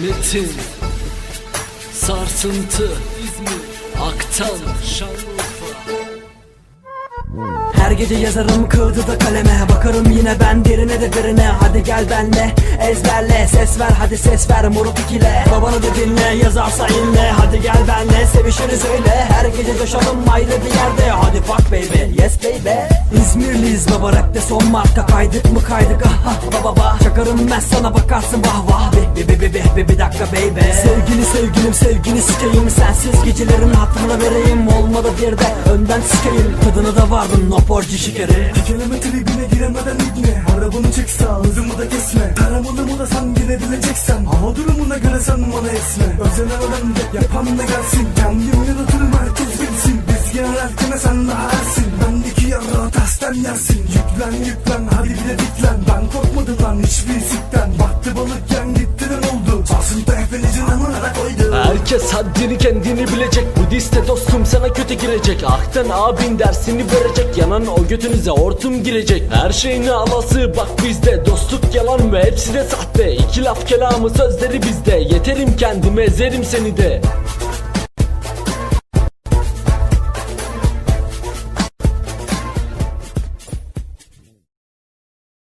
Metin Sarsıntı İzmir Aktan Şanlıurfa. Her gece yazarım kağıdı da kaleme. Bakarım yine ben derine de derine. Hadi gel benle ezberle. Ses ver hadi ses ver moruk ikile. Babanı da dinle yazarsa inle. Hadi gel benle sevişini söyle Her gece coşalım ayrı bir yerde. Hadi fuck baby yes baby. İzmirliyiz baba rapte son marka Kaydık mı kaydık ah ah baba baba Çakarım ben sana bakarsın vah vah Bi bi bi bi bi bir dakika baby. Sevgili sevgilim sevgini sikeyim. Sensiz gecelerin hatırına vereyim. Olmadı bir de önden sikeyim. Tadını da vardım no porci şekeri Kelime tribine giremeden ibne Arabanı çeksa hızımı da kesme. Taramalı mı da sen girebileceksen Hava durumuna göre sen bana esme. Özelemeden de yapan da gelsin. Kendim yaratırım herkes bilsin. Biz genererken sen daha ersin. Bendeki yarrağı tersten yersin. Yüklen yüklen hadi bile diklen. Ben korkmadım lan hiçbir sikten Baktı balık yan gitti de ne oldu Sarsıntı hepinizin amına koydu. Herkes haddini kendini bilecek. Bu dostum sana kötü girecek. Ahtan abin dersini verecek. Yanan o götünüze hortum girecek. Her şeyin alası bak bizde. Dostluk yalan ve hepsi de sahte. İki laf kelamı sözleri bizde. Yeterim kendime ezerim seni de